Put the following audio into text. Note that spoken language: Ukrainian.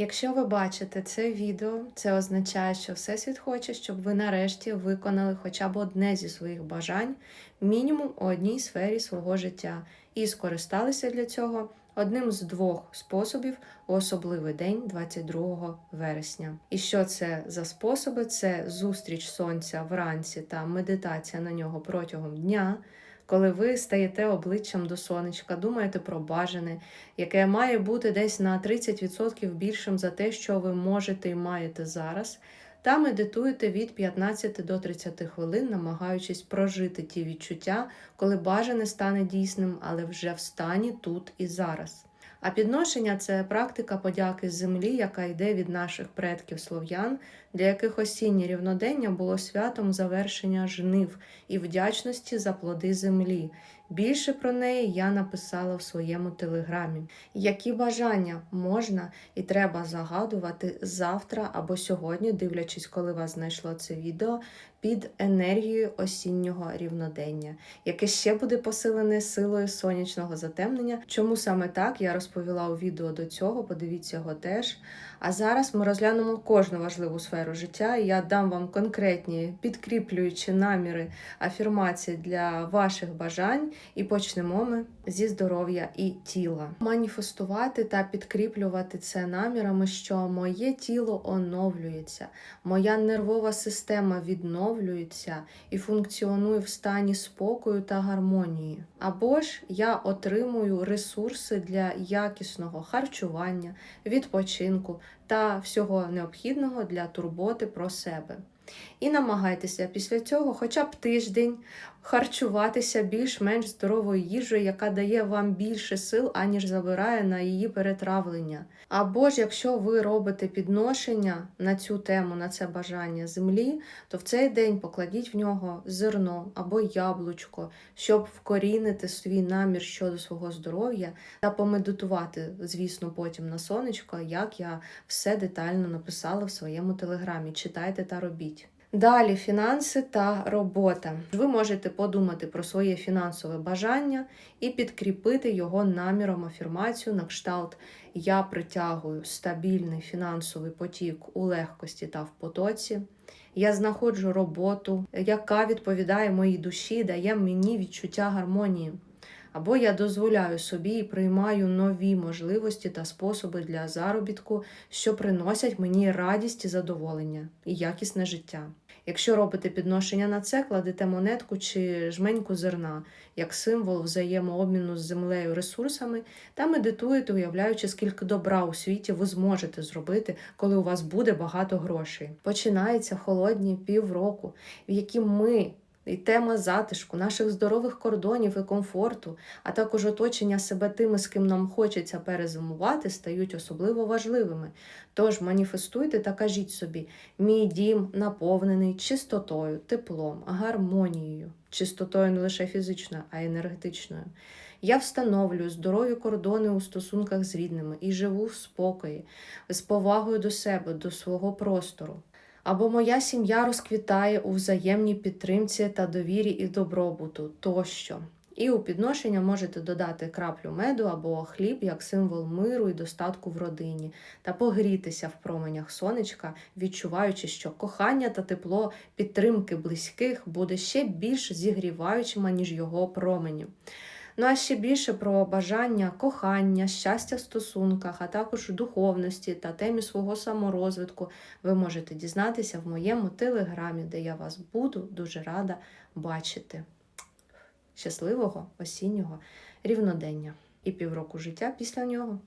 Якщо ви бачите це відео, це означає, що Всесвіт хоче, щоб ви нарешті виконали хоча б одне зі своїх бажань, мінімум у одній сфері свого життя, і скористалися для цього одним з двох способів у особливий день 22 вересня. І що це за способи? Це зустріч сонця вранці та медитація на нього протягом дня. Коли ви стаєте обличчям до сонечка, думаєте про бажане, яке має бути десь на 30% більшим за те, що ви можете і маєте зараз, та медитуєте від 15 до 30 хвилин, намагаючись прожити ті відчуття, коли бажане стане дійсним, але вже в стані тут і зараз. А підношення це практика подяки землі, яка йде від наших предків слов'ян, для яких осіннє рівнодення було святом завершення жнив і вдячності за плоди землі. Більше про неї я написала в своєму телеграмі. Які бажання можна і треба загадувати завтра або сьогодні, дивлячись, коли вас знайшло це відео, під енергією осіннього рівнодення, яке ще буде посилене силою сонячного затемнення. Чому саме так я розповіла у відео до цього, подивіться його теж. А зараз ми розглянемо кожну важливу сферу життя, і я дам вам конкретні підкріплюючі наміри афірмації для ваших бажань, і почнемо ми зі здоров'я і тіла. Маніфестувати та підкріплювати це намірами, що моє тіло оновлюється, моя нервова система відновлюється і функціонує в стані спокою та гармонії. Або ж я отримую ресурси для якісного харчування, відпочинку та всього необхідного для турботи про себе. І намагайтеся після цього хоча б тиждень харчуватися більш-менш здоровою їжею, яка дає вам більше сил, аніж забирає на її перетравлення. Або ж якщо ви робите підношення на цю тему, на це бажання землі, то в цей день покладіть в нього зерно або яблучко, щоб вкорінити свій намір щодо свого здоров'я та помедитувати, звісно, потім на сонечко, як я все детально написала в своєму телеграмі. Читайте та робіть. Далі фінанси та робота. Ви можете подумати про своє фінансове бажання і підкріпити його наміром афірмацію на кшталт Я притягую стабільний фінансовий потік у легкості та в потоці. Я знаходжу роботу, яка відповідає моїй душі, дає мені відчуття гармонії. Або я дозволяю собі і приймаю нові можливості та способи для заробітку, що приносять мені радість і задоволення і якісне життя. Якщо робите підношення на це, кладете монетку чи жменьку зерна як символ взаємообміну з землею ресурсами та медитуєте, уявляючи, скільки добра у світі ви зможете зробити, коли у вас буде багато грошей. Починаються холодні півроку, в які ми. І тема затишку, наших здорових кордонів і комфорту, а також оточення себе тими, з ким нам хочеться перезимувати, стають особливо важливими. Тож маніфестуйте та кажіть собі: мій дім наповнений чистотою, теплом, гармонією, чистотою не лише фізичною, а й енергетичною. Я встановлюю здорові кордони у стосунках з рідними і живу в спокої, з повагою до себе, до свого простору або моя сім'я розквітає у взаємній підтримці та довірі і добробуту тощо. І у підношення можете додати краплю меду або хліб як символ миру і достатку в родині, та погрітися в променях сонечка, відчуваючи, що кохання та тепло підтримки близьких буде ще більш зігріваючими, ніж його промені. Ну а ще більше про бажання кохання, щастя в стосунках, а також духовності та темі свого саморозвитку ви можете дізнатися в моєму телеграмі, де я вас буду дуже рада бачити. Щасливого осіннього рівнодення і півроку життя після нього.